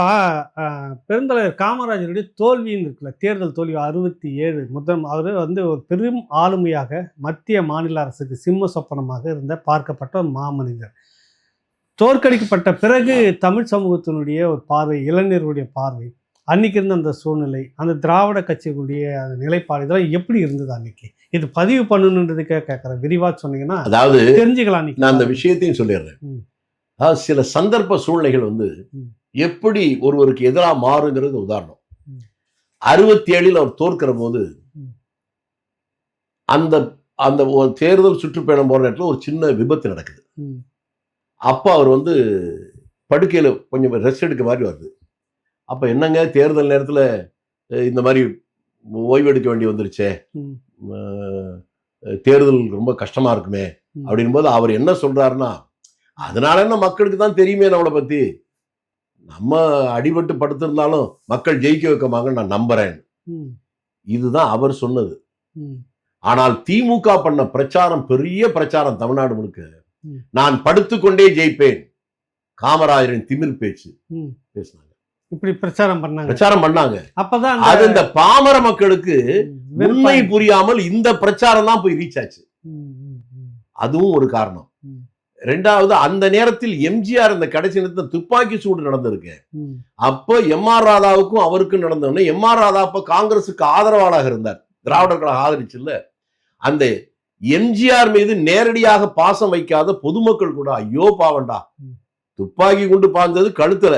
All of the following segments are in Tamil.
இப்போ பெருந்தலைவர் காமராஜருடைய தோல்வின்னு இருக்குல்ல தேர்தல் தோல்வி அறுபத்தி ஏழு முதல் அவர் வந்து ஒரு பெரும் ஆளுமையாக மத்திய மாநில அரசுக்கு சிம்ம சொப்பனமாக இருந்த பார்க்கப்பட்ட ஒரு மாமனிதர். தோற்கடிக்கப்பட்ட பிறகு தமிழ் சமூகத்தினுடைய ஒரு பார்வை இளைஞர்களுடைய பார்வை அன்னைக்கு இருந்த அந்த சூழ்நிலை அந்த திராவிட கட்சிகளுடைய அந்த நிலைப்பாடு இதெல்லாம் எப்படி இருந்தது அன்னைக்கு? இது பதிவு பண்ணணுன்றதுக்கே கேட்குறேன். விரிவாக சொன்னீங்கன்னா அதாவது தெரிஞ்சுக்கலாம் நான் அந்த விஷயத்தையும் சொல்லிடுறேன். அதாவது சில சந்தர்ப்ப சூழ்நிலைகள் வந்து. எப்படி ஒருவருக்கு எதிராக மாறுங்கிறது உதாரணம். அறுபத்தி ஏழில் அவர் தோற்கிற போது. அந்த அந்த தேர்தல் சுற்றுப்பயணம் போற நேரத்தில் ஒரு சின்ன விபத்து நடக்குது அப்போ அவர் வந்து படுக்கையில் கொஞ்சம் ரெஸ்ட் எடுக்க மாதிரி வருது அப்போ என்னங்க தேர்தல் நேரத்தில் இந்த மாதிரி ஓய்வெடுக்க வேண்டி வந்துருச்சே தேர்தல் ரொம்ப கஷ்டமா இருக்குமே ம். அப்படின் போது அவர் என்ன சொல்றாருன்னா அதனால என்ன மக்களுக்கு தான் தெரியுமே நம்மளை பத்தி? நம்ம அடிபட்டு படுத்திருந்தாலும் மக்கள் ஜெயிக்க வைக்கமாங்க நான் நம்புறேன். இதுதான் அவர் சொன்னது. ஆனால் திமுக பண்ண பிரச்சாரம் பெரிய பிரச்சாரம் தமிழ்நாடு முழுக்க. நான் படுத்துக்கொண்டே ஜெயிப்பேன். காமராஜரின் திமில் பேச்சு. பேசினாங்க. இப்படி பிரச்சாரம் பண்ணாங்க. பிரச்சாரம் பண்ணாங்க. அப்பதான் அது இந்த பாமர மக்களுக்கு உண்மை புரியாமல் இந்த பிரச்சாரம் தான் போய் ரீச் ஆச்சு. அதுவும் ஒரு காரணம். ரெண்டாவது அந்த நேரத்தில் எம்ஜிஆர் இந்த கடைசி நேரத்தில் துப்பாக்கி சூடு நடந்திருக்கு. அப்போ எம் ஆர் ராதாவுக்கும் அவருக்கும் நடந்தோடனே எம் ஆர் ராதா அப்ப காங்கிரசுக்கு ஆதரவாளராக இருந்தார். திராவிடர்களை ஆதரிச்சு இல்ல அந்த எம்ஜிஆர் மீது நேரடியாக பாசம் வைக்காத பொதுமக்கள் கூட ஐயோ பாவண்டா. துப்பாக்கி கொண்டு பாய்ந்தது கழுத்துல.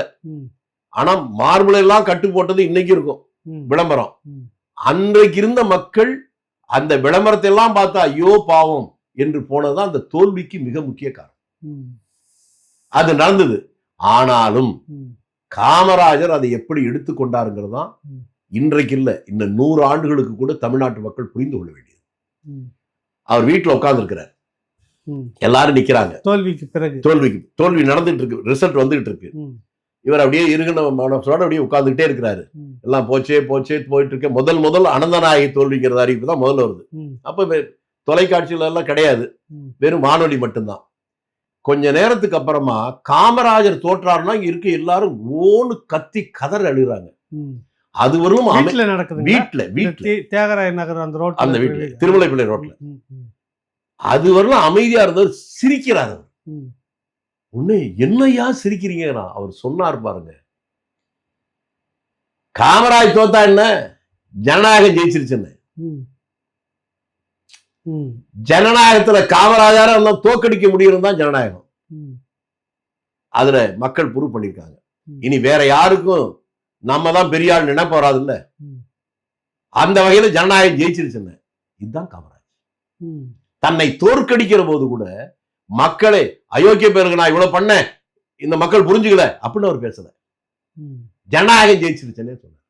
ஆனா மார்பிள் எல்லாம் கட்டு போட்டது இன்னைக்கு இருக்கும். விளம்பரம். அன்றைக்கு இருந்த மக்கள் அந்த விளம்பரத்தை எல்லாம் பார்த்து ஐயோ பாவம் என்று போனதுதான் அந்த தோல்விக்கு மிக முக்கிய காரணம். அது நடந்தது. ஆனாலும். காமராஜர் அதை எப்படி எடுத்துக்கொண்டாருங்கிறது தான். இன்றைக்கு இல்ல இன்னும் நூறு ஆண்டுகளுக்கு கூட தமிழ்நாட்டு மக்கள் புரிந்து கொள்ள வேண்டியது. அவர் வீட்டுல உட்கார்ந்துருக்கிறார். ம். எல்லாரும் நிக்கிறாங்க. தோல்விக்கு பிறகு. தோல்விக்கு தோல்வி நடந்துட்டு இருக்கு ரிசல்ட் வந்துகிட்டு இருக்கு. இவர் அப்படியே இருகின மனசோட அப்படியே உட்கார்ந்துட்டே இருக்கிறாரு. எல்லாம் போச்சே போச்சே போயிட்டு இருக்க. முதல் முதல் அனந்தநாயகி தோல்விங்கிற அறிவிப்பு தான் முதல்ல வருது. அப்ப தொலைக்காட்சியில எல்லாம் கிடையாது. வெறும் வானொலி மட்டும்தான். கொஞ்ச நேரத்துக்கு அப்புறமா காமராஜர் தோற்றாருன்னா இங்க இருக்க எல்லாரும் ஓன்னு கத்தி கதற அழுகுறாங்க. அது வீட்டுல நடக்குது வீட்டுல வீட்டுல தியாகராய நகர் அந்த ரோட்ல அந்த வீட்டுல திருமலைப்பிள்ளை ரோட்ல. அது வரலும் அமைதியா இருந்தவர் சிரிக்கிறார் உன்னை என்னையா சிரிக்கிறீங்கன்னா அவர் சொன்னார் பாருங்க. காமராஜ் தோத்தா என்ன? ஜனநாயகம் ஜெயிச்சிருச்சுன்னு. ஜனநாயகத்துல காமராஜார எல்லாம் தோக்கடிக்க முடியும் தான் ஜனநாயகம். அதுல மக்கள் ப்ரூவ் பண்ணிருக்காங்க. இனி வேற யாருக்கும் நம்ம தான் பெரிய ஆள் நினைப்பு வராதுல்ல? ம். அந்த வகையில ஜனநாயகம் ஜெயிச்சிருச்சுன்னு இதுதான் காமராஜ். தன்னை தோற்கடிக்கிற போது கூட மக்களே அயோக்கிய பேருக்கு நான் இவ்வளவு பண்ணேன் இந்த மக்கள் புரிஞ்சுக்கல அப்படின்னு அவர் பேசல. ஜனநாயகம் ஜெயிச்சிருச்சுன்னே சொன்னார்.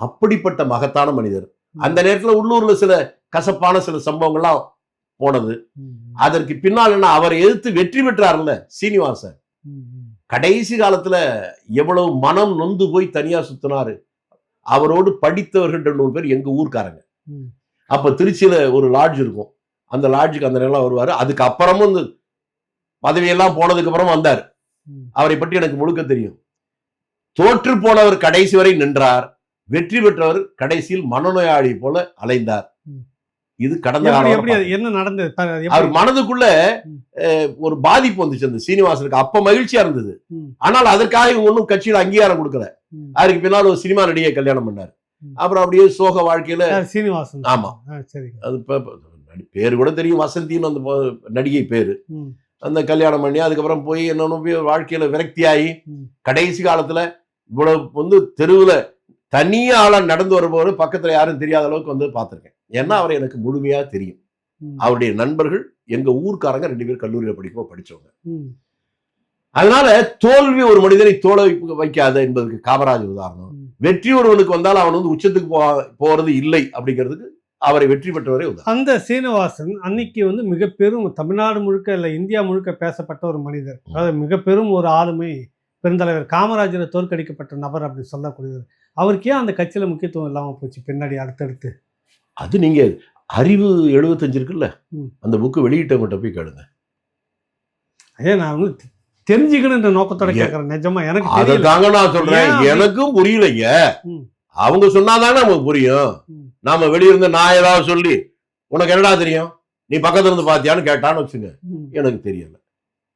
அப்படிப்பட்ட மகத்தான மனிதர். அந்த நேரத்துல உள்ளூர்ல சில கசப்பான சில சம்பவங்கள்லாம் போனது. அதற்கு பின்னால் என்ன அவரை எதிர்த்து வெற்றி பெற்றார்ல சீனிவாசன். கடைசி காலத்துல எவ்வளவு மனம் நொந்து போய் தனியா சுத்தினாரு. அவரோடு படித்தவர்கள் ரெண்டு மூணு பேர் எங்க ஊர்க்காரங்க. அப்ப திருச்சியில ஒரு லாட்ஜ் இருக்கும். அந்த லாட்ஜுக்கு அந்த நேரம் வருவாரு. அதுக்கு அப்புறமும் இந்த பதவியெல்லாம் போனதுக்கு அப்புறம் வந்தார். அவரை பற்றி எனக்கு முழுக்க தெரியும். தோற்று போனவர் கடைசி வரை நின்றார். வெற்றி பெற்றவர் கடைசியில் மனநோயாளி போல அலைந்தார். இது கடந்த காலம் என்ன நடந்தது அவர்? மனதுக்குள்ள ஒரு பாதிப்பு வந்துச்சு அந்த சீனிவாசனுக்கு அப்ப மகிழ்ச்சியா இருந்தது. ஆனால் அதற்காக இவங்க ஒன்றும் கட்சியில அங்கீகாரம் கொடுக்கல. அதுக்கு பின்னால் ஒரு சினிமா நடிகை கல்யாணம் பண்ணார். அப்புறம் அப்படியே சோக வாழ்க்கையில சீனிவாசன் ஆமா. அது பேரு கூட தெரியும் வசந்தின்னு அந்த நடிகை பேரு அந்த கல்யாணம் பண்ணி அதுக்கப்புறம் போய் என்னன்னு போய் வாழ்க்கையில விரக்தியாகி ம். கடைசி காலத்துல இவ்வளவு வந்து தெருவுல தனியா ஆளா நடந்து வரும்போது பக்கத்துல யாரும் தெரியாத அளவுக்கு வந்து பார்த்திருக்கேன். ஏன்னா அவரை எனக்கு முழுமையா தெரியும். அவருடைய நண்பர்கள் எங்க ஊர்க்காரங்க ரெண்டு பேர் கல்லூரியில படிக்கும்போது படிச்சவங்க. அதனால தோல்வி ஒரு மனிதனை தோல வைக்க- வைக்காது என்பதற்கு காமராஜ் உதாரணம். வெற்றி ஒருவனுக்கு வந்தால் அவன் வந்து உச்சத்துக்கு போ போறது இல்லை அப்படிங்கிறதுக்கு அவரை வெற்றி பெற்றவரே அந்த சீனிவாசன் அன்னைக்கு வந்து மிக பெரும் தமிழ்நாடு முழுக்க இல்ல இந்தியா முழுக்க பேசப்பட்ட ஒரு மனிதர். அதாவது மிக பெரும் ஒரு ஆளுமை பெருந்தலைவர் காமராஜரை தோற்கடிக்கப்பட்ட நபர் அப்படி சொல்லக்கூடியவர். அவருக்கு ஏன் அந்த கட்சியில முக்கியத்துவம் இல்லாம போச்சு. பின்னாடி அடுத்தடுத்து. அது நீங்க அறிவு எழுபத்தஞ்சு இருக்குல்ல. அந்த புக்கு வெளியிட்டவங்ககிட்ட போய் கேளுங்க. ஏன் நான் வந்து தெரிஞ்சுக்கணுன்ற நோக்கத்தோட கேட்கறேன் நிஜமா எனக்கு தெரியல. அதற்காக நான் சொல்றேன். அப்படி- எனக்கும் புரியலைங்க. அவங்க சொன்னாதானே நமக்கு புரியும். நாம வெளியிருந்து நான் ஏதாவது சொல்லி உனக்கு என்னடா தெரியும்? நீ பக்கத்துல இருந்து பாத்தியான்னு கேட்டான்னு வச்சுங்க. எனக்கு தெரியல.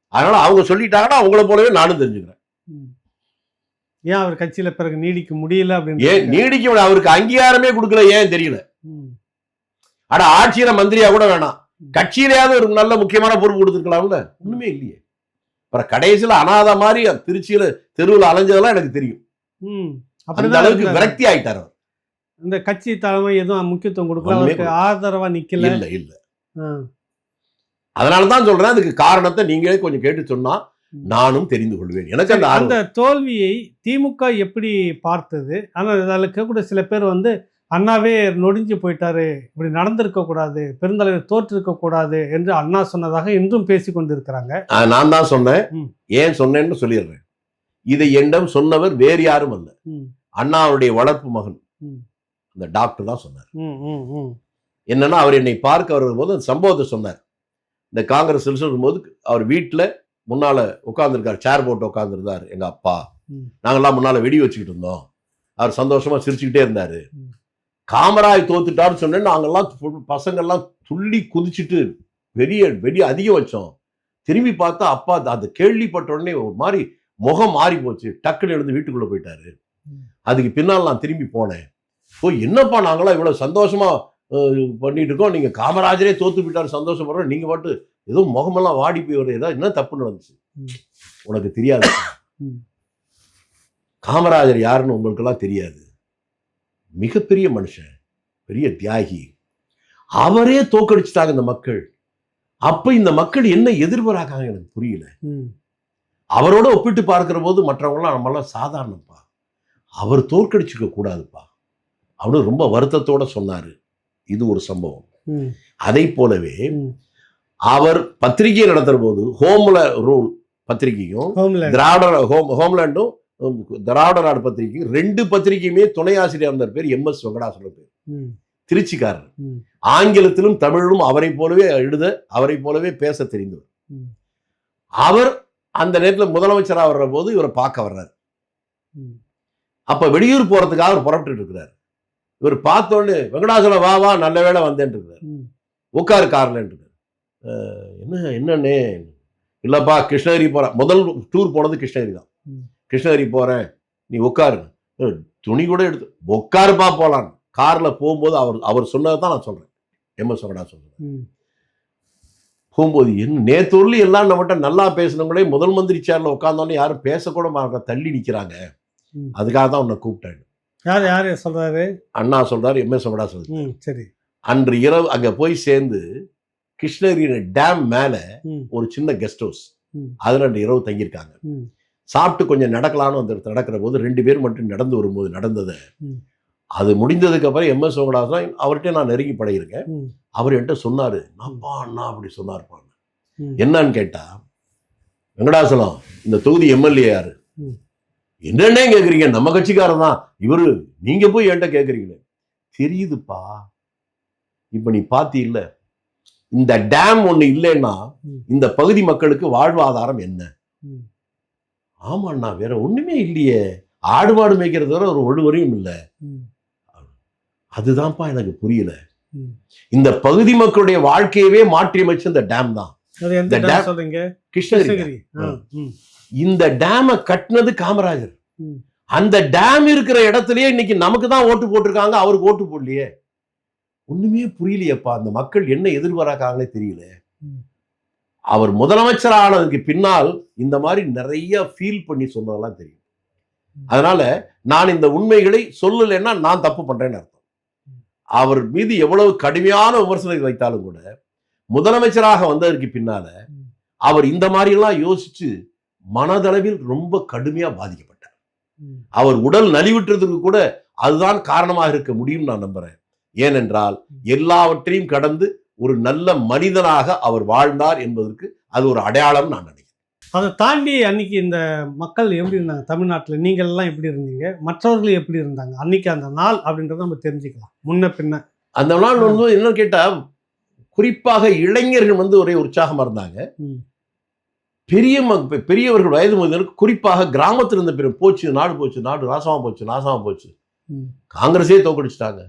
அதனால அவங்க சொல்லிட்டாங்கன்னா அவங்கள போலவே நானும் தெரிஞ்சுக்கிறேன். ஏன் அவர் கட்சியில பிறகு நீடிக்க முடியல ஏன் அப்படின்னு நீடிக்க விட அவருக்கு அங்கீகாரமே கொடுக்கல ஏன் தெரியல. அட ஆட்சியில மந்திரியா கூட வேணாம். கட்சியிலேயாவது ஒரு நல்ல முக்கியமான பொறுப்பு கொடுத்துருக்கலாம்ல? ஒண்ணுமே இல்லையே. அப்புறம் கடைசியில அனாதை மாதிரி திருச்சியில தெருவில் அலைஞ்சதெல்லாம் எனக்கு தெரியும். அந்த அளவுக்கு. விரக்தி ஆயிட்டார் அவர். இந்த கட்சி தலைமை எதுவும் முக்கியத்துவம் கொடுக்கல. அவருக்கு ஆதரவா நிக்கல. இல்ல இல்ல. அதனால தான் சொல்றேன் அதுக்கு காரணத்தை நீங்களே கொஞ்சம் கேட்டு சொன்னா. நானும் தெரிந்து கொள்வேன். எனக்கு அந்த அந்த தோல்வியை திமுக எப்படி பார்த்தது? ஆனா அதில் இருக்கக்கூடிய சில பேர் வந்து அண்ணாவே நொடிஞ்சு போயிட்டாரு. இப்படி நடந்திருக்க கூடாது. பெருந்தலைவர் தோற்றிருக்க கூடாது என்று அண்ணா சொன்னதாக இன்றும் பேசி கொண்டிருக்கிறாங்க. நான் தான் சொன்னேன். ஏன் சொன்னேன்னு சொல்லிடுறேன். இதை என்னிடம் சொன்னவர் வேறு யாரும் அல்ல. அண்ணாவுடைய வளர்ப்பு மகன். அந்த டாக்டர் தான் சொன்னார். என்னன்னா அவர் என்னை பார்க்க வரும்போது அந்த சம்பவத்தை சொன்னார். இந்த காங்கிரஸ் சொல்லும்போது அவர் வீட்டில் முன்னால உட்காந்துருக்கார் சேர் போட்டு உட்காந்துருந்தார் எங்க அப்பா. ம். நாங்கெல்லாம் முன்னால வெடி வச்சுக்கிட்டு இருந்தோம். அவர் சந்தோஷமா சிரிச்சுக்கிட்டே இருந்தாரு. ம். காமராஜ் தோத்துட்டாருன்னு சொன்னேன். நாங்கெல்லாம் து- பசங்கெல்லாம் துள்ளி குதிச்சுட்டு வெடிய வெடி அதிகம் வச்சோம். திரும்பி பார்த்தா அப்பா அந்த கேள்விப்பட்ட உடனே ஒரு மாதிரி முகம் மாறி போச்சு. டக்குன்னு எழுந்து வீட்டுக்குள்ள போயிட்டாரு. அதுக்கு பின்னால் நான் திரும்பி போனேன். ஓ என்னப்பா நாங்களாம் இவ்வளவு சந்தோஷமா அஹ், பண்ணிட்டு இருக்கோம். நீங்க காமராஜரே தோத்து விட்டாரு சந்தோஷப்படுறோம். நீங்க பாட்டு ஏதோ முகமெல்லாம் வாடி போய் வருது. ஏதோ என்ன தப்பு நடந்துச்சு. உனக்கு தெரியாது. காமராஜர் யாருன்னு உங்களுக்கெல்லாம் தெரியாது. மிகப்பெரிய மனுஷன் பெரிய தியாகி. அவரே தோக்கடிச்சிட்டாங்க இந்த மக்கள். அப்ப இந்த மக்கள் என்ன எதிர்பார்க்காங்க எனக்கு புரியல. அவரோட ஒப்பிட்டு பார்க்கிற போது மற்றவங்களாம் நம்மளாம் சாதாரணப்பா. அவர் தோற்கடிச்சுக்க கூடாதுப்பா. அவனு ரொம்ப வருத்தத்தோட சொன்னாரு. இது ஒரு சம்பவம். அதை போலவே. அவர் பத்திரிகை நடத்துற போது ஹோம்ல ரூல் பத்திரிகையும். திராவிட ஹோம் ஹோம்லேண்டும் திராவிட நாடு பத்திரிகையும் ரெண்டு பத்திரிகையுமே துணை ஆசிரியர் இருந்தார் பேர் எம் எஸ் வெங்கடாசலம் பேர். திருச்சிக்காரர். ஆங்கிலத்திலும் தமிழிலும் அவரை போலவே எழுத அவரை போலவே பேச தெரிந்தவர். அவர் அந்த நேரத்தில் முதலமைச்சராக வர்ற போது இவரை பார்க்க வர்றாரு. அப்ப வெளியூர் போறதுக்காக அவர் புறப்பட்டு இருக்கிறார். இவர் பார்த்த உடனே வெங்கடாசலம் வா வா நல்ல வேளை வந்தேன் இருக்கிறார். உட்காரு கார்ல என்ன என்னண்ணே? இல்லப்பா கிருஷ்ணகிரி போறேன். முதல் டூர் போனது கிருஷ்ணகிரி தான். கிருஷ்ணகிரி போறேன். நீ உட்காரு. துணி கூட எடுத்து உட்காருப்பா போலாம். கார்ல போகும்போது அவர் அவர் சொன்னதை தான் நான் சொல்றேன். எம் எஸ் வெங்கடா சொல்றேன் ம். போகும்போது என்ன நேத்தூர்ல எல்லாம் நம்மகிட்ட நல்லா பேசினவங்களே முதல் மந்திரி சேர்ல உட்காந்தோன்னே யாரும் பேசக்கூட மாட்டாங்க தள்ளி நிக்கிறாங்க. ம். அதுக்காக தான் உன்னை கூப்பிட்டேன். யார் யார் சொல்றாரு? அண்ணா சொல்றாரு எம் எஸ் வெங்கடா சொல்றாரு. சரி. அன்று இரவு அங்க போய் சேர்ந்து கிருஷ்ணகிரி டேம் மேல ஒரு சின்ன கெஸ்ட் ஹவுஸ். அதுல ரெண்டு இரவு தங்கியிருக்காங்க. சாப்பிட்டு கொஞ்சம் நடக்கலாம்னு அந்த இடத்துல நடக்கிற போது ரெண்டு பேர் மட்டும் நடந்து வரும்போது நடந்தது. அது முடிந்ததுக்கு அப்புறம் எம் எஸ் வெங்கடாசலம் அவர்கிட்ட நான் நெருங்கி பழகிருக்கேன் அவர் என்கிட்ட சொன்னாரு நான்ப்பா அண்ணா? அப்படி சொன்னார்ப்பா ம். என்னன்னு கேட்டா வெங்கடாசலம் இந்த தொகுதி எம்எல்ஏ யாரு. என்னன்னே கேக்குறீங்க நம்ம கட்சிக்காரர் தான். இவரு நீங்க போய் என்கிட்ட கேக்குறீங்களே. தெரியுதுப்பா. இப்ப நீ பாத்தி இல்ல இந்த டேம் ஒண்ணு இல்லைன்னா. இந்த பகுதி மக்களுக்கு வாழ்வாதாரம் என்ன. ஆமாண்ணா வேற ஒண்ணுமே இல்லையே. ஆடு மாடு மேய்க்கிறது வர ஒரு ஒழுவரையும் இல்லை. அதுதான்ப்பா எனக்கு புரியல. இந்த பகுதி மக்களுடைய வாழ்க்கையவே மாற்றி அமைச்ச இந்த டேம் தான் கிருஷ்ணகிரி இந்த டேமை கட்டினது காமராஜர். அந்த டேம் இருக்கிற இடத்துலயே இன்னைக்கு நமக்கு தான் ஓட்டு போட்டிருக்காங்க அவருக்கு ஓட்டு போடலையே. ஒண்ணுமே புரியலையேப்பா. அந்த மக்கள் என்ன எதிர்பார்க்காங்களே தெரியல. அவர் முதலமைச்சர் ஆனதுக்கு பின்னால் இந்த மாதிரி நிறைய ஃபீல் பண்ணி சொன்னதெல்லாம் தெரியும். அதனால நான் இந்த உண்மைகளை சொல்லலைன்னா நான் தப்பு பண்றேன்னு அர்த்தம். அவர் மீது எவ்வளவு கடுமையான விமர்சனத்தை வைத்தாலும் கூட முதலமைச்சராக வந்ததற்கு பின்னால. அவர் இந்த மாதிரி எல்லாம் யோசிச்சு மனதளவில் ரொம்ப கடுமையா பாதிக்கப்பட்டார். அவர் உடல் நலிவுற்றதுக்கு கூட அதுதான் காரணமாக இருக்க முடியும் நான் நம்புறேன். ஏனென்றால் எல்லாவற்றையும் கடந்து ஒரு நல்ல மனிதனாக அவர் வாழ்ந்தார் என்பதற்கு அது ஒரு அடையாளம் நான் நினைக்கிறேன். அதை தாண்டி அன்னைக்கு இந்த மக்கள் எப்படி இருந்தாங்க? தமிழ்நாட்டில் நீங்கள் எல்லாம் எப்படி இருந்தீங்க? மற்றவர்கள் எப்படி இருந்தாங்க? அன்னைக்கு அந்த நாள் அப்படின்றத நம்ம தெரிஞ்சுக்கலாம். முன்ன பின்ன. அந்த நாள் வந்து என்ன கேட்டா குறிப்பாக இளைஞர்கள் வந்து ஒரே உற்சாகமா இருந்தாங்க. பெரிய பெரியவர்கள் வயது முதலுக்கு குறிப்பாக கிராமத்தில் இருந்த பெரிய போச்சு நாடு போச்சு நாடு நாசமா போச்சு நாசமா போச்சு. காங்கிரஸே தோக்கடிச்சிட்டாங்க.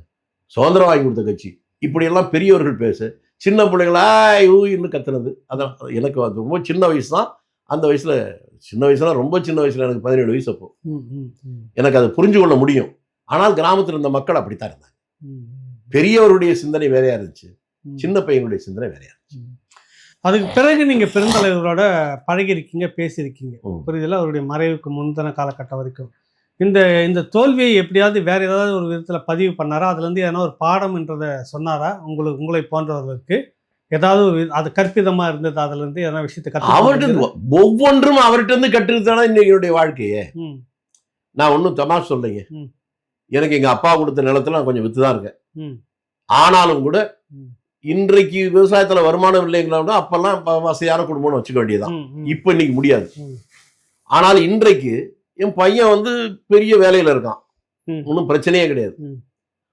சுதந்திரம் வாங்கி கொடுத்த கட்சி. இப்படியெல்லாம் பெரியவர்கள் பேச. சின்ன பிள்ளைங்களா ஊன்னு கத்துனது. அதான் எனக்கு அது ரொம்ப சின்ன வயசு தான் அந்த வயசுல சின்ன வயசுல ரொம்ப சின்ன வயசுல எனக்கு பதினேழு வயசு அப்போ. எனக்கு அதை புரிஞ்சு கொள்ள முடியும். ஆனால் கிராமத்தில் இருந்த மக்கள் அப்படித்தான் இருந்தாங்க. பெரியவருடைய சிந்தனை வேறையா இருந்துச்சு. சின்ன பையனுடைய சிந்தனை வேறையா இருந்துச்சு. அதுக்கு பிறகு நீங்க பெருந்தலைவரோட பழகிருக்கீங்க பேசியிருக்கீங்க. புரியுதுல? அவருடைய மறைவுக்கு முந்தின காலகட்டம் வரைக்கும். இந்த இந்த தோல்வியை எப்படியாவது வேற ஏதாவது ஒரு விதத்துல பதிவு பண்ணாரா? அதுல இருந்து ஏன்னா ஒரு பாடம்ன்றத சொன்னாரா? உங்களுக்கு உங்களை போன்றவர்களுக்கு? ஏதாவது ஒரு அது கற்பிதமா இருந்தது அதுல இருந்து எதனா விஷயத்தை அவர்கிட்ட கற்று இருந்து ஒவ்வொன்றும் அவர்கிட்ட இருந்து கற்றுக்கிட்டானா இன்னைக்கு என்னுடைய வாழ்க்கையே. நான் ஒன்றும் தமாஷ் சொல்லைங்க. எனக்கு எங்க அப்பா கொடுத்த நிலத்துல நான் கொஞ்சம் வித்து தான் இருக்கேன். ஆனாலும் கூட. இன்றைக்கு விவசாயத்துல வருமானம் இல்லைங்களா அப்பெல்லாம் ப- வசதியான குடும்பம்னு வச்சுக்க வேண்டியதுதான். இப்ப இன்னைக்கு முடியாது. ஆனால் இன்றைக்கு என் பையன் வந்து பெரிய வேலையில இருக்கான். ஒன்றும் பிரச்சனையே கிடையாது.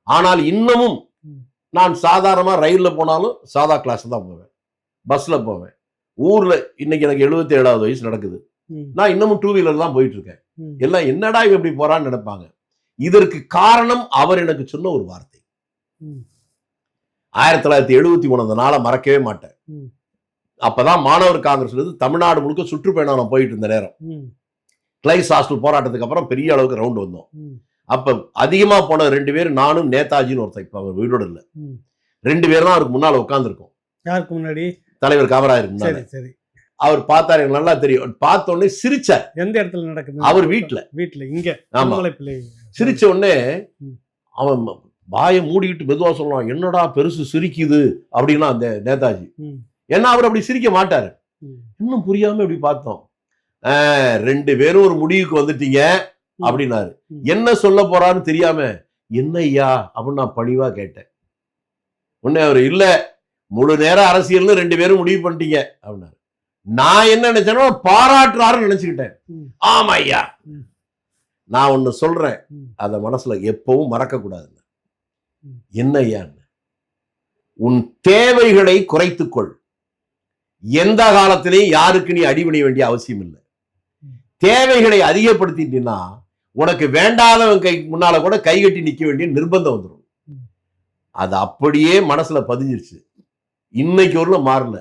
ஆனால் இன்னமும். நான் சாதாரணமா ரயில்ல போனாலும் சாதா கிளாஸ் தான் போவேன் பஸ்ல போவேன் ஊர்ல இன்னைக்கு எனக்கு 77வது ஏழாவது வயசு நடக்குது நான் இன்னமும் டூ வீலர் தான் போயிட்டு இருக்கேன். எல்லாம் என்னடா இவன் இப்படி போறான்னு நினைப்பாங்க இதற்கு காரணம் அவர் எனக்கு சொன்ன ஒரு வார்த்தை. ஆயிரத்தி தொள்ளாயிரத்தி எழுபத்தி மூணு அந்த நாளை மறக்கவே மாட்டேன். அப்பதான் மாணவர் காங்கிரஸ்ல இருந்து தமிழ்நாடு முழுக்க சுற்றுப்பயணம் நான் போயிட்டு இருந்த நேரம் கிளைஸ் ஹாஸ்டல் போராட்டத்துக்கு அப்புறம் பெரிய அளவுக்கு ரவுண்ட் வந்தோம். அப்ப அதிகமா போன ரெண்டு பேர் நானும் நேதாஜின்னு ஒருத்தன் இப்ப அவர் வீடோட இல்ல. ரெண்டு பேர் தான் அவருக்கு முன்னால உட்காந்துருக்கோம் யாருக்கு முன்னாடி? தலைவர் காமராஜர் முன்னால. சரி அவர் பார்த்தாரு எனக்கு நல்லா தெரியும். பார்த்த உடனே சிரிச்சார். எந்த இடத்துல நடக்குது? அவர் வீட்டுல வீட்டுல இங்க. ஆமா. சிரிச்ச உடனே. அவன் வாயை மூடிக்கிட்டு மெதுவா சொல்லுவான் என்னடா பெருசு சிரிக்குது? அப்படின்னா அந்த நேதாஜி. ஏன்னா அவர் அப்படி சிரிக்க மாட்டாரு. இன்னும் புரியாம இப்படி பார்த்தோம். ரெண்டு பேரும் ஒரு முடிவுக்கு வந்துட்டீங்க அப்படின்னாரு. என்ன சொல்ல போறான்னு தெரியாம என்ன ஐயா அப்படின்னு நான் பணிவா கேட்டேன் உடனே அவர் இல்ல முழு நேரம் அரசியல்னு ரெண்டு பேரும் முடிவு பண்ணிட்டீங்க அப்படின்னாரு நான் என்ன நினைச்சேன்னா பாராட்டுறாருன்னு நினைச்சுக்கிட்டேன். ஆமா ஐயா. நான் ஒன்னு சொல்றேன். அத மனசுல எப்பவும் மறக்க கூடாது. என்ன ஐயா உன் தேவைகளை குறைத்துக்கொள் எந்த காலத்திலையும் யாருக்கு நீ அடிபணிய வேண்டிய அவசியம் இல்லை. தேவைகளை அதிகப்படுத்திட்டீங்கன்னா உனக்கு வேண்டாதவன் கை முன்னால கூட கைகட்டி நிக்க வேண்டிய நிர்பந்தம் வந்துடும். அது அப்படியே மனசுல பதிஞ்சிருச்சு. இன்னைக்கு ஒரு மாறல.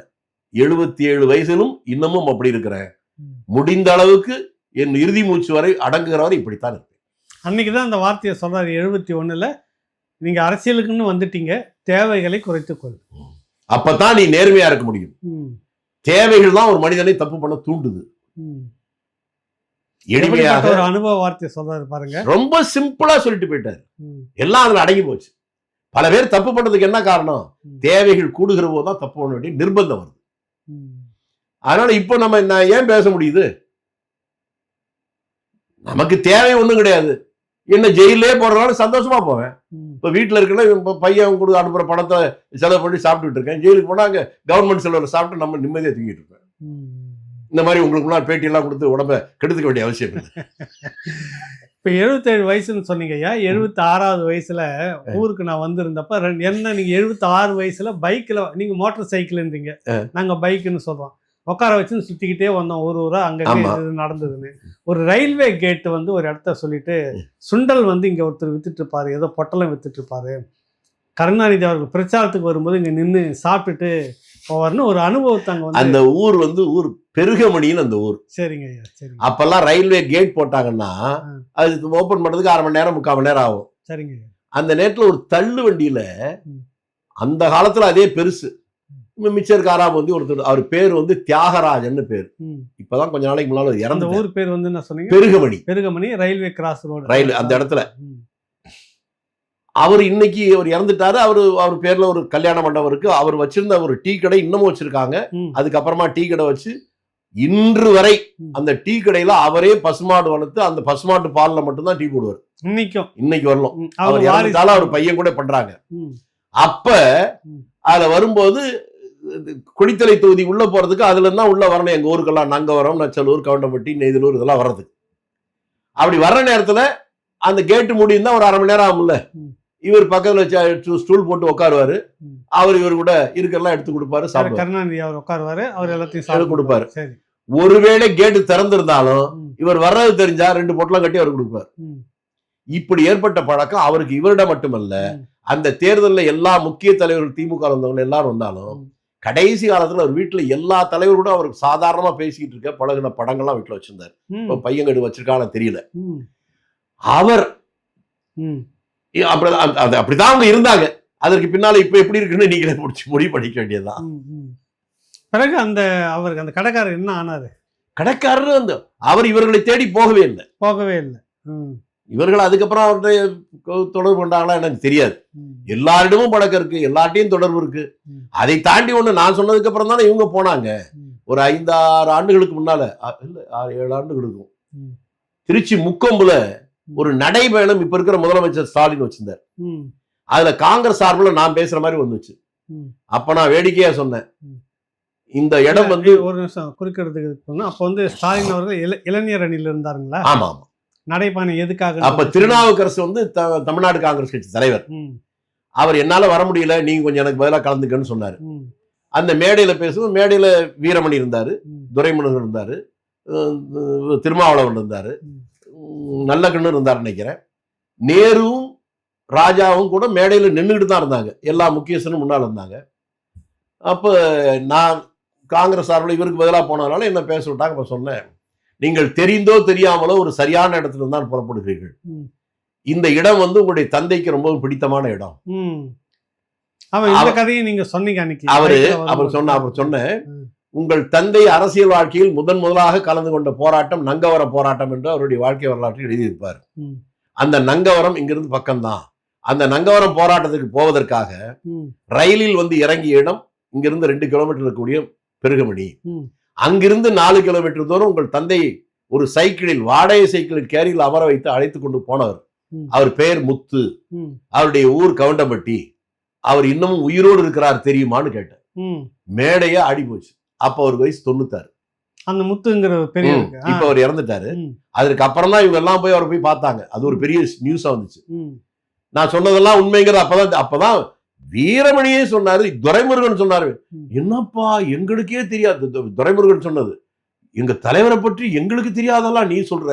எழுபத்தி ஏழு வயசிலும் இன்னமும் அப்படி இருக்கிறேன். முடிந்த அளவுக்கு என் இறுதி மூச்சு வரை அடங்குகிற வரை இப்படித்தான் இருப்பேன். அன்னைக்கு தான் அந்த வார்த்தையை சொல்றாரு எழுபத்தி ஒண்ணுல நீங்க அரசியலுக்குன்னு வந்துட்டீங்க தேவைகளை குறைத்துக்கொள் அப்பதான் நீ நேர்மையா இருக்க முடியும். தேவைகள் தான் ஒரு மனிதனை தப்பு பண்ண தூண்டுது. எளிமையாக ஒரு அனுபவ வார்த்தையை சொல்றாரு பாருங்க. ரொம்ப சிம்பிளா சொல்லிட்டு போயிட்டாரு. எல்லாம் அதுல அடங்கி போச்சு. பல பேர் தப்பு பண்ணதுக்கு என்ன காரணம். தேவைகள் கூடுகிற போது தான் தப்பு பண்ண வேண்டிய நிர்பந்தம் வருது. அதனால இப்போ நம்ம நான் ஏன் பேச முடியுது? நமக்கு தேவை ஒண்ணும் கிடையாது. என்ன ஜெயிலே போறதுனால சந்தோஷமா போவேன். இப்ப வீட்டுல இருக்கல இப்ப பையன் கொடு அனுப்புற பணத்தை செலவு பண்ணி சாப்பிட்டுட்டு இருக்கேன். ஜெயிலுக்கு போனா அங்க கவர்மெண்ட் செலவுல சாப்பிட்டு நம்ம நிம்மதியா தூங்கிட்டு இருப்பேன். ம். இந்த மாதிரி உங்களுக்கு முன்னாடி பேட்டி எல்லாம் கொடுத்து உடம்ப கெடுத்துக்க வேண்டிய அவசியம் இல்லை. இப்ப எழுபத்தேழு வயசுன்னு சொன்னீங்க ஐயா. எழுபத்தி ஆறாவது வயசுல ஊருக்கு நான் வந்திருந்தப்ப என்ன நீங்க எழுபத்தி ஆறு வயசுல பைக்ல நீங்க மோட்டார் சைக்கிள்ன்றீங்க. நாங்க பைக்குன்னு சொல்றோம். உட்கார வச்சு சுத்திக்கிட்டே வந்தோம். ஒரு ஊரா அங்க. இது நடந்ததுன்னு. ஒரு ரயில்வே கேட் வந்து ஒரு இடத்த சொல்லிட்டு சுண்டல் வந்து இங்க ஒருத்தர் வித்துட்டு இருப்பாரு ஏதோ பொட்டலம் வித்துட்டு இருப்பாரு கருணாநிதி அவர்கள் பிரச்சாரத்துக்கு வரும்போது இங்க நின்று சாப்பிட்டுட்டு போவார்னு ஒரு அனுபவத்தை அங்க வந்து அந்த ஊர் வந்து ஊர் பெருகமணின்னு அந்த ஊர். சரிங்க ஐயா அப்பெல்லாம் ரயில்வே கேட் போட்டாங்கன்னா. அது ஓபன் பண்றதுக்கு அரை மணி நேரம் முக்கால் மணி நேரம் ஆகும். சரிங்க அந்த நேரத்துல ஒரு தள்ளு வண்டியில. அந்த காலத்துல அதே பெருசு. மிச்சர் காரா வந்து ஒருத்தர் அவர் பேர் வந்து தியாகராஜன்னு பேர். இப்பதான் கொஞ்ச நாளைக்கு முன்னால இறந்து ஊர் பேர் வந்து என்ன சொன்னீங்க? Perugamani. Perugamani railway cross road rail அந்த இடத்துல. அவர் இன்னைக்கு அவர் இறந்துட்டாரு அவரு அவர் பேர்ல ஒரு கல்யாண மண்டபம் இருக்கு அவர் வச்சிருந்த ஒரு டீ கடை இன்னமும் வச்சிருக்காங்க. அதுக்கப்புறமா டீ கடை வச்சு இன்று வரை. அந்த டீ கடையில அவரே பசுமாடு வளர்த்து அந்த பசுமாட்டு பால்ல மட்டும்தான் டீ போடுவார் இன்னைக்கும் இன்னைக்கு வரலாம். அவர் இறந்துட்டாலும் அவர். பையன் கூட பண்றாங்க. அப்ப. அதுல வரும்போது குடித்தலை தொகுதி உள்ள போறதுக்கு அதுல தான் உள்ள வரணும் எங்க ஊருக்கெல்லாம் நங்கவரம் நச்சலூர் கவுண்டம்பட்டி நெய்தலூர் இதெல்லாம் வர்றதுக்கு அப்படி வர்ற நேரத்துல அந்த கேட்டு முடியும் தான் ஒரு அரை மணி நேரம் ஆகும்ல. இவர் பக்கத்துல வச்சு ஸ்டூல் போட்டு உட்காருவாரு. அவர் இவர் கூட இருக்கெல்லாம் எடுத்து கொடுப்பாரு கருணாநிதி அவர் உட்காருவாரு அவர் எல்லாத்தையும் கொடுப்பாரு. சரி. ஒருவேளை கேட்டு திறந்திருந்தாலும் இவர் வர்றது தெரிஞ்சா ரெண்டு பொட்டலம் கட்டி அவர் கொடுப்பார். இப்படி ஏற்பட்ட பழக்கம் அவருக்கு இவரிடம் மட்டுமல்ல. அந்த தேர்தலில் எல்லா முக்கிய தலைவர்கள் திமுக ல இருந்தவங்க எல்லாரும் வந்தாலும். கடைசி காலத்துல அவர் வீட்டுல எல்லா தலைவரும் அவருக்கு சாதாரணமா பேசிக்கிட்டு இருக்க பழகுன படங்கள்லாம் வீட்டுல வச்சிருந்தார். பையன் கடு வச்சிருக்கான்னு தெரியல. அவர் அந்த- அது அப்படிதான் அவங்க இருந்தாங்க. அதற்கு பின்னால இப்ப எப்படி இருக்குன்னு நீங்களே முடிச்சு முடிவு பண்ணிக்க வேண்டியதுதான். பிறகு அந்த அவருக்கு அந்த கடைக்காரர் என்ன ஆனாரு? கடைக்காரர் அந்த அவர் இவர்களை தேடி போகவே இல்லை. போகவே இல்லை. இவர்கள் அதுக்கப்புறம் அவர்கிட்ட கொ- தொடர்பு கொண்டாங்களா எனக்கு தெரியாது. எல்லாரிடமும் பழக்கம் இருக்கு எல்லார்ட்டையும் தொடர்பு இருக்கு. அதை தாண்டி ஒண்ணு நான் சொன்னதுக்கு அப்புறம் தானே இவங்க போனாங்க. ஒரு ஐந்தாறு ஆண்டுகளுக்கு முன்னால இல்ல ஆறு ஏழு ஆண்டுகள் இருக்கும் ம். திருச்சி முக்கொம்புல ஒரு நடைபயணம் இப்ப இருக்கிற முதலமைச்சர் ஸ்டாலின் வச்சிருந்தார். அதுல காங்கிரஸ் சார்பில் நான் பேசுற மாதிரி வந்துச்சு. அப்ப நான் வேடிக்கையா சொன்னேன். இந்த இடம் வந்து ஒரு நிமிஷம் குறுக்கிறதுக்கு அப்போ வந்து ஸ்டாலின் அவர்கள் இள- இளைஞர் அணியில இருந்தாருங்களா? ஆமா ஆமா. நடைபானை எதுக்காக? அப்ப திருநாவுக்கரசு வந்து தமிழ்நாடு காங்கிரஸ் கட்சி தலைவர். அவர் என்னால வர முடியல நீங்க கொஞ்சம் எனக்கு பதிலா கலந்துக்கன்னு சொன்னாரு. அந்த மேடையில பேசும்போது மேடையில வீரமணி இருந்தாரு துரைமுருகன் இருந்தாரு திருமாவளவன் இருந்தாரு. நல்ல கண்ணு இருந்தார் நினைக்கிறேன். நேருவும் ராஜாவும் கூட மேடையில நின்றுட்டு தான் இருந்தாங்க. எல்லா முக்கியஸ்தரும் முன்னால் இருந்தாங்க. அப்போ நான் காங்கிரஸ் சார்பில் இவருக்கு பதிலாக போனதுனால என்ன பேச விட்டாங்க அப்ப சொன்னேன். நீங்கள் தெரிந்தோ தெரியாமலோ ஒரு சரியான இடத்துல தான் புறப்படுகிறீர்கள். இந்த இடம் வந்து உங்களுடைய தந்தைக்கு ரொம்பவும் பிடித்தமான இடம். அவரு. அவர் சொன்ன அவர் சொன்னேன் ம். உங்கள் தந்தை அரசியல் வாழ்க்கையில் முதன் முதலாக கலந்து கொண்ட போராட்டம் நங்கவர போராட்டம் என்று அவருடைய வாழ்க்கை வரலாற்றில் எழுதியிருப்பார். அந்த நங்கவரம் இங்கிருந்து பக்கம்தான். அந்த நங்கவரம் போராட்டத்துக்கு போவதற்காக ரயிலில் வந்து இறங்கிய இடம் இங்கிருந்து ரெண்டு கிலோமீட்டர் இருக்கக்கூடிய பெருகமணி. அங்கிருந்து நாலு கிலோமீட்டர் தூரம் உங்கள் தந்தை ஒரு சைக்கிளில் வாடகை சைக்கிளில் கேரியில் அமர வைத்து அழைத்து கொண்டு போனவர். அவர் பெயர் முத்து. அவருடைய ஊர் கவுண்டம்பட்டி. அவர் இன்னமும் உயிரோடு இருக்கிறார் தெரியுமான்னு கேட்டேன். மேடையா ஆடி போச்சு அப்ப அவர் வயசு தொண்ணூத்தாறு. அந்த முத்துங்கிற பெரிய. இப்ப அவர் இறந்துட்டாரு. அதற்கு அப்புறம் தான் இவங்க எல்லாம் போய் அவரை போய் பார்த்தாங்க. அது ஒரு பெரிய நியூஸா வந்துச்சு. நான் சொன்னதெல்லாம் உண்மைங்கிறது அப்பதான் அப்பதான் வீரமணியே சொன்னாரு துரைமுருகன் சொன்னாரு. என்னப்பா எங்களுக்கே தெரியாது. துரைமுருகன் சொன்னது. எங்க தலைவரை பற்றி எங்களுக்கு தெரியாதெல்லாம் நீ சொல்ற.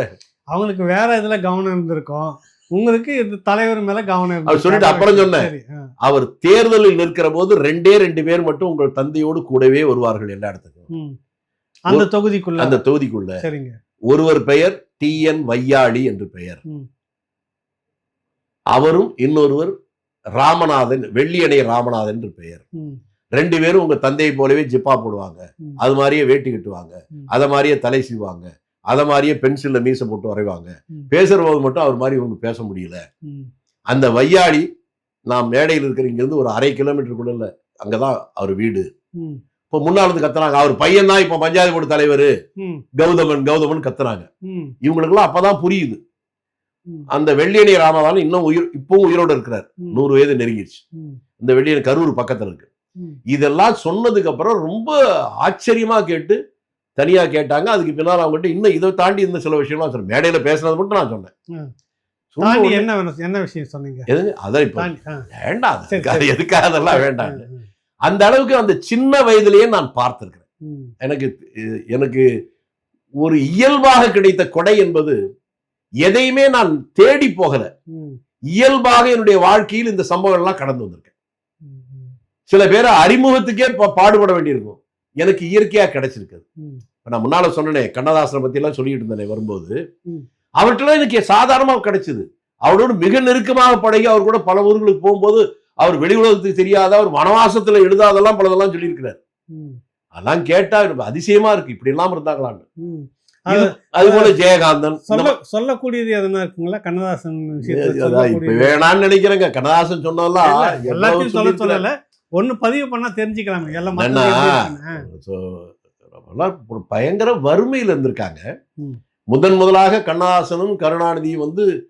அவங்களுக்கு வேற இதுல கவனம் இருந்திருக்கும்? உங்களுக்கு இது தலைவர் மேல கவனம் அவர் சொல்லிட்டு அப்புறம் சொன்னேன். அவர் தேர்தலில் நிற்கிற போது ரெண்டே ரெண்டு பேர் மட்டும் உங்கள் தந்தையோடு கூடவே வருவார்கள் எல்லா இடத்துக்கும். அந்த தொகுதிக்குள்ள? அந்த தொகுதிக்குள்ள. சரிங்க. ஒருவர் பெயர் டி என் வையாளி என்று பெயர். அவரும் இன்னொருவர் ராமநாதன் வெள்ளியணை ராமநாதன் என்று பெயர். ரெண்டு பேரும் உங்க தந்தையை போலவே ஜிப்பா போடுவாங்க. அது மாதிரியே வேட்டி கட்டுவாங்க. அத மாதிரியே தலை செய்வாங்க அத மாதிரியே பென்சில்ல மீசை போட்டு வரைவாங்க. ம். பேசுற போது மட்டும் அவர் மாதிரி இவங்க பேச முடியல. அந்த வையாளி நான் மேடையில் இருக்கிற இங்க இருந்து ஒரு அரை கிலோமீட்டருக்குள்ள இல்ல அங்கதான் அவர் வீடு. இப்ப முன்னால இருந்து கத்துறாங்க. அவர் பையன் தான் இப்ப பஞ்சாயத்து போர்டு தலைவர். கௌதமன் கௌதமன் கத்துறாங்க. ம், இவங்களுக்கெல்லாம் அப்பதான் புரியுது. அந்த வெள்ளியணி ராமதான் இன்னும் உயிர் இப்பவும் உயிரோடு இருக்கிறார். நூறு வயது நெருங்கிடுச்சு இந்த வெள்ளியணி கரூர் பக்கத்துல இருக்கு. இதெல்லாம் சொன்னதுக்கு அப்புறம் ரொம்ப ஆச்சரியமா கேட்டு தனியா கேட்டாங்க. அதுக்கு பின்னால் அவங்ககிட்ட இன்னும் இதை தாண்டி இந்த சில விஷயம்லாம் சொன்னேன் மேடையில பேசுனது மட்டும் நான் சொன்னேன். என்ன என்ன விஷயம் சொன்னீங்க? எதுங்க அதான் இப்ப. வேண்டாம். அது. எதுக்காக அதெல்லாம் வேண்டாம். அந்த அளவுக்கு அந்த சின்ன வயதிலேயே நான் பார்த்திருக்கிறேன். எனக்கு எனக்கு ஒரு இயல்பாக கிடைத்த கொடை என்பது எதையுமே நான் தேடி போகல. இயல்பாக என்னுடைய வாழ்க்கையில் இந்த சம்பவங்கள்லாம் கடந்து வந்திருக்கேன். சில பேரை அறிமுகத்துக்கே பாடுபட வேண்டியிருக்கும். எனக்கு இயற்கையா கிடைச்சிருக்குது. இப்ப நான் முன்னால சொன்னனே கண்ணதாசனை பத்தி எல்லாம் சொல்லிட்டு இருந்தேனே வரும்போது. அவர்கிட்ட எனக்கு சாதாரணமா கிடைச்சது. அவரோடு மிக நெருக்கமாக பழகி அவர் கூட பல ஊர்களுக்கு போகும்போது அவர் வெளி உலகத்துக்கு தெரியாத அவர் வனவாசத்துல எழுதாதெல்லாம் பலதெல்லாம் சொல்லியிருக்கிறார். அதெல்லாம் கேட்டா அதிசயமா இருக்கு. இப்படி எல்லாம் இருந்தாங்களான்னு. அது போல ஜெயகாந்தன் சொல்ல சொல்லக்கூடியது எதுனா இருக்குங்களா? கண்ணதாசன்? வேணாம்னு நினைக்கிறேங்க. கண்ணதாசன் சொன்னதெல்லாம் எல்லாத்தையும் சொல்ல. சொல்லல. ஒண்ணு பதிவு பண்ணா தெரிஞ்சுக்கலாமே. எல்லாம் பயங்கர வறுமையில் இருந்திருக்காங்க. முதன் முதலாக கண்ணதாசனும் கருணாநிதியும் வந்து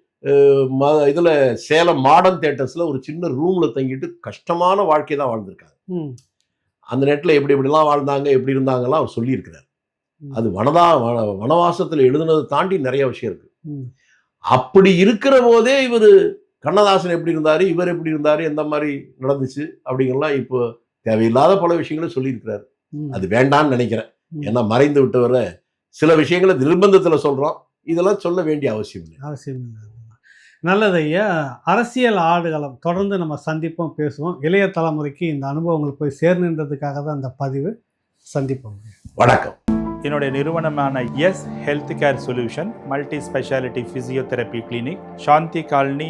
இதுல சேலம் மாடர்ன் தேட்டர்ஸ்ல ஒரு சின்ன ரூம்ல தங்கிட்டு கஷ்டமான வாழ்க்கை தான் வாழ்ந்திருக்காங்க. அந்த நேரத்துல எப்படி எப்படிலாம் வாழ்ந்தாங்க எப்படி இருந்தாங்கலாம் அவர் சொல்லியிருக்கிறார். அது வனதா வன- வனவாசத்துல எழுதுனதை தாண்டி நிறைய விஷயம் இருக்கு. அப்படி இருக்கிற போதே இவர் கண்ணதாசன் எப்படி இருந்தாரு இவர் எப்படி இருந்தாரு எந்த மாதிரி நடந்துச்சு அப்படிங்கலாம் இப்போ தேவையில்லாத பல விஷயங்களை சொல்லியிருக்கிறார். அது வேண்டாம்னு நினைக்கிறேன். ஏன்னா மறைந்து விட்டவரை சில விஷயங்களை நிர்பந்தத்துல சொல்றோம். இதெல்லாம் சொல்ல வேண்டிய அவசியம் இல்லை அவசியம் இல்லை நல்லது ஐயா. அரசியல் ஆடுகளம் தொடர்ந்து நம்ம சந்திப்போம் பேசுவோம். இளைய தலைமுறைக்கு இந்த அனுபவங்கள் போய் சேர்ந்துன்றதுக்காக தான் இந்த பதிவு. சந்திப்போம் வணக்கம். என்னுடைய நிறுவனமான S health care solution multi speciality physiotherapy clinic Shanthi colony